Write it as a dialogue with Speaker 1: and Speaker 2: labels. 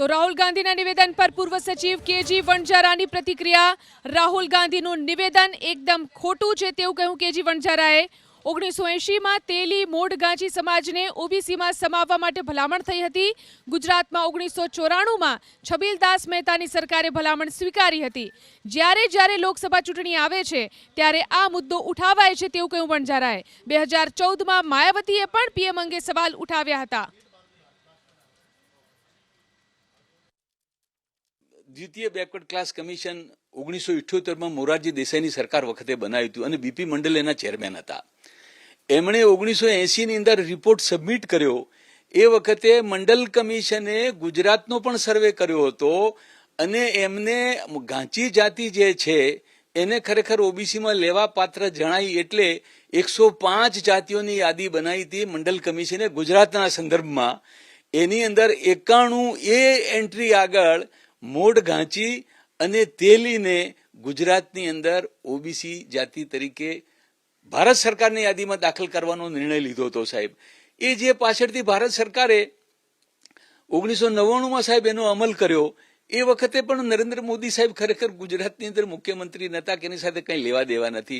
Speaker 1: તો રાહુલ ગાંધીના નિવેદન પર પૂર્વ સચિવ કેજી વણઝારાની પ્રતિક્રિયા. રાહુલ ગાંધીનું નિવેદન એકદમ ખોટું છે તેવું કહ્યું કેજી વણજારાએ ઓગણીસો એંશીમાં તેલી મોડ ગાંચી સમાજને ઓબીસીમાં સમાવવા માટે ભલામણ થઈ હતી. ગુજરાતમાં ઓગણીસો ચોરાણુંમાં છબીલદાસ મહેતાની સરકારે ભલામણ સ્વીકારી હતી. જ્યારે જ્યારે લોકસભા ચૂંટણી આવે છે, ત્યારે આ મુદ્દો ઉઠાવાય છે તેવું કહ્યું વણજારાએ બે હજાર ચૌદમાં માયાવતીએ પણ પીએમ અંગે સવાલ ઉઠાવ્યા હતા.
Speaker 2: દ્વિતીય બેકવર્ડ ક્લાસ કમિશન ઓગણીસો ઇઠ્યોતેરમાં મોરારજી દેસાઈની સરકાર વખતે બનાવ્યું હતું અને બીપી મંડલ એના ચેરમેન હતા. એમણે ઓગણીસો એંસીની અંદર રિપોર્ટ સબમિટ કર્યો. એ વખતે મંડલ કમિશને ગુજરાતનો પણ સર્વે કર્યો હતો અને એમને ગાંચી જાતિ જે છે એને ખરેખર ઓબીસીમાં લેવા પાત્ર જણાઈ એટલે એકસો પાંચ જાતિઓની યાદી બનાવી હતી મંડલ કમિશને ગુજરાતના સંદર્ભમાં. એની અંદર એકાણું એ એન્ટ્રી આગળ મોડ ગાંચી અને તેલીને ગુજરાતની અંદર ઓબીસી જાતિ તરીકે ભારત સરકારની યાદીમાં દાખલ કરવાનો નિર્ણય લીધો હતો સાહેબ. એ જે પાછળથી ભારત સરકારે ઓગણીસો નવ્વાણુંમાં સાહેબ એનો અમલ કર્યો, એ વખતે પણ નરેન્દ્ર મોદી સાહેબ ખરેખર ગુજરાતની અંદર મુખ્યમંત્રી નતા કે એની સાથે કંઈ લેવા દેવા નથી.